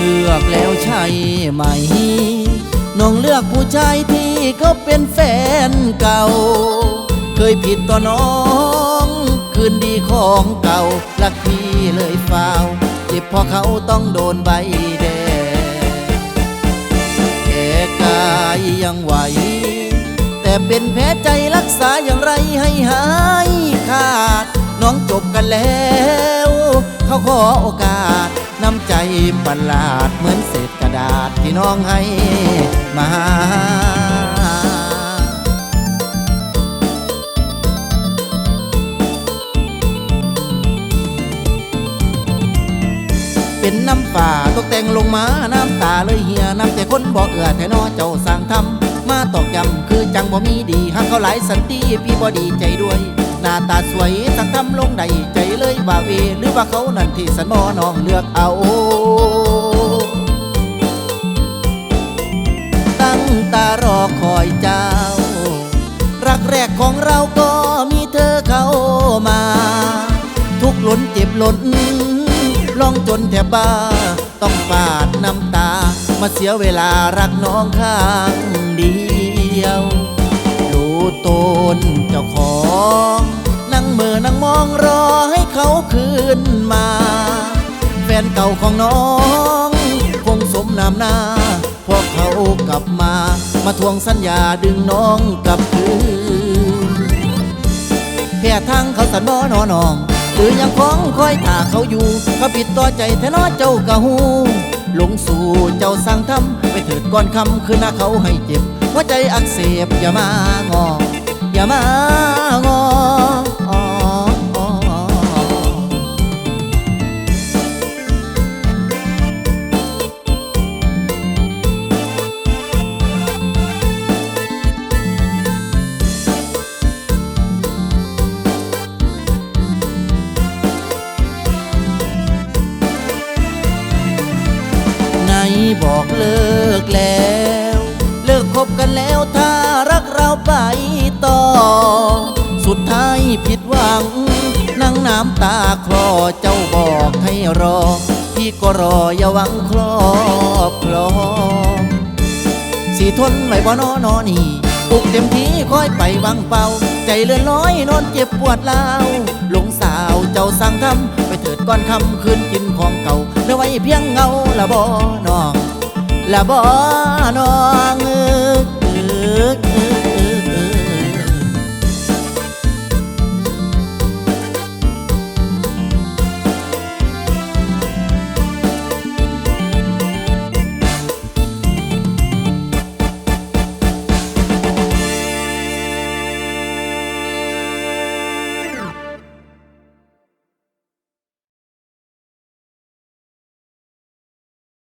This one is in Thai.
เลือกแล้วใช่ไหม น้องเลือกผู้ชายที่เขาเป็นแฟนเก่า เคยผิดต่อน้อง คืนดีของเก่ารักพี่เลยฟาวเจ็บพราะเขาต้องโดนใบแดงแค่กายยังไหว แต่เป็นแผลใจรักษาอย่างไรให้หายขาด น้องจบกันแล้ว เขาขอโอกาส ประหลาดเหมือนเศษกระดาษที่น้องให้มาเป็นน้ำฝ่าตกแต่งลงมาน้ำตาเลยเหียน้ำแต่คนบอกเอือแต่นอเจ้าสั่งทำมาตอกย้ำคือจังบ่มีดีหากเขาหลายสันติพี่บ่ดีใจด้วย หน้าตาสวยสั่งทำลงใดใจเลยว่าเวหรือว่าเขานั่นที่สันบ่น้องเลือกเอาตั้งตารอคอยเจ้า รักแรกของเราก็มีเธอเข้ามา ทุกข์ล้นเจ็บล้นลองจนแทบบ้า ต้องปาดน้ำตา มาเสียเวลารักน้องข้างเดียวดูตนเจ้าของ นั่งเมื่อนั่งมองรอให้เขาคืนมา แฟนเก่าของน้อง คงสมนามหน้า พวกเขากลับมา มาทวงสัญญาดึงน้องกลับคืนแค่ทางเขาสันบ่นอนองหรือยังคองคอยท่าเขาอยู่เขาปิดต่อใจแท้นอเจ้ากะหูหลงสู่เจ้าสั่งทำไปเถิดก่อนคำคือหน้าเขาให้เจ็บหัวใจอักเสบอย่ามางออย่ามา บอกเลิกแล้ว เลิกคบกันแล้วถ้ารักเราไปต่อ สุดท้ายผิดหวัง นั่งน้ำตาคลอเจ้าบอกให้รอ พี่ก็รออย่าหวังครอบครองสีทนไหวบ่นอนอนี่ปลุกเต็มที่คอยไปวังเป่า ใจเลื่อนลอยนอนเจ็บปวดลาวหลงสาวเจ้าสั่งทำไปเถิดก่อนคำคืนกินของเก่าเหลือไว้เพียงเงาละบ่น้อง ละบ่น้องเอ้ย